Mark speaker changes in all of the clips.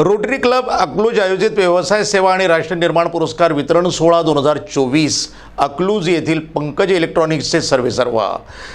Speaker 1: Rotary club Akluj आयोजित व्यवसाय सेवा आणि राष्ट्र निर्माण पुरस्कार वितरण सोहळा दोन हजार चोवीस अकलूज येथील पंकज इलेक्ट्रॉनिक्सचे सर्वेसर्वा.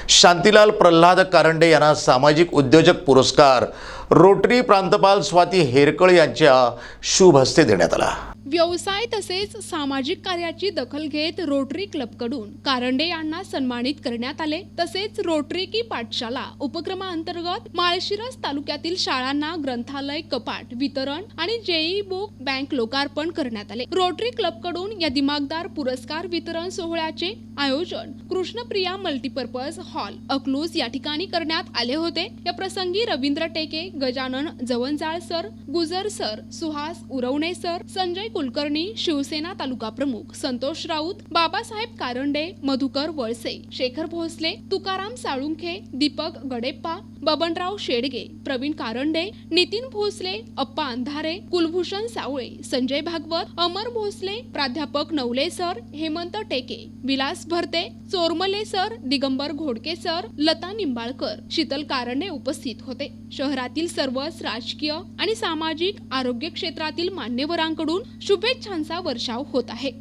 Speaker 1: शांतीलाल प्रल्हाद कारंडे यांना सामाजिक उद्योजक पुरस्कार. रोटरी प्रांतपाल स्वाती हेरकळ यांच्या शुभ हस्ते देण्यात आला.
Speaker 2: व्यवसाय तसेच सामाजिक कार्याची दखल घेत रोटरी क्लबकडून कारंडे यांना सन्मानित करण्यात आले. तसेच रोटरी की पाठशाला उपक्रमाअंतर्गत माळशिरस तालुक्यातील शाळांना ग्रंथालय कपाट वितरण आणि जेई बुक बँक लोकार्पण करण्यात आले. रोटरी क्लबकडून या दिमागदार पुरस्कार वितरण सोहळ्याचे आयोजन कृष्णप्रिया मल्टीपर्पज हॉल अकलूज या ठिकाणी करण्यात आले होते. या प्रसंगी Ravindra Teke Gajanan Jawanjal sir Gujar sir Suhas Urawane sir Sanjay Kulkarni Shiv Sena taluka प्रमुख संतोष राऊत बाबासाहेब कारंडे मधुकर वळसे शेखर भोसले तुकाराम साळुंखे दीपक गडेप्पा बबनराव शेडगे प्रवीण कारंडे नितीन भोसले अप्पा अंधारे कुलभूषण सावळे संजय भागवत अमर भोसले प्राध्यापक Navale sir Hemant Teke Vilas Bharate Chormale sir Digambar Ghodke sir Lata Nimbalkar Sheetal Karande उपस्थित होते. शहरातील सर्वच राजकीय आणि सामाजिक आरोग्य क्षेत्रातील मान्यवरांकडून शुभेच्छांचा वर्षाव होत आहे.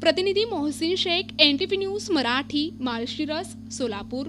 Speaker 2: प्रतिनिधी Mohsin Shaikh N T news Marathi Malshiras Solapur.